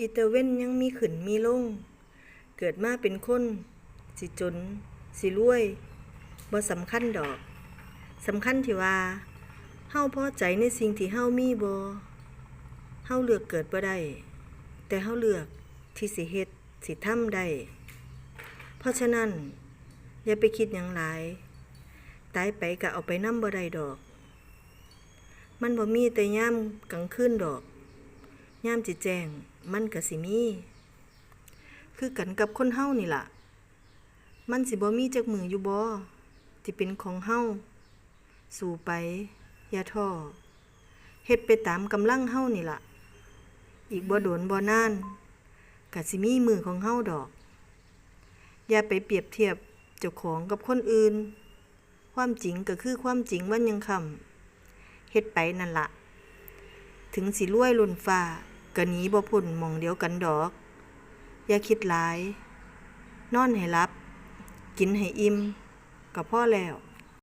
อีตเว้นยังมีขึ้นมีลง เกิดมาเป็นคน สิจน สิรวยบ่สำคัญดอกสำคัญที่ว่าเฮาพอใจในสิ่งที่เฮามีบ่เฮาเลือกเกิดบ่ได้ แต่เฮาเลือกที่สิเฮ็ดสิทำได้ เพราะฉะนั้น อย่าไปคิดหยังหลายตายไปก็เอาไปนำบ่ได้ดอก มันบ่มีแต่ยามกลางคืนดอก ยามจิแจงมันก็สิมี คือกันกับคนเฮานี่ล่ะ มันสิบ่มีจักมืออยู่บ่ที่เป็นของเฮาสู่ไปอย่าท้อเฮ็ดไปตามกำลังเฮานี่ล่ะ อีกบ่โดนบ่นานก็สิมีมือของเฮาดอก อย่าไปเปรียบเทียบเจ้าของกับคนอื่น ความจริงก็คือความจริงวันยังคำเฮ็ดไปนั่นละถึงสิรวยล้นฟ้า กะหนีบ่พุ่นมองเดียวกันดอก อย่าคิดหลาย นอนให้รับ กินให้อิ่มก็พอแล้ว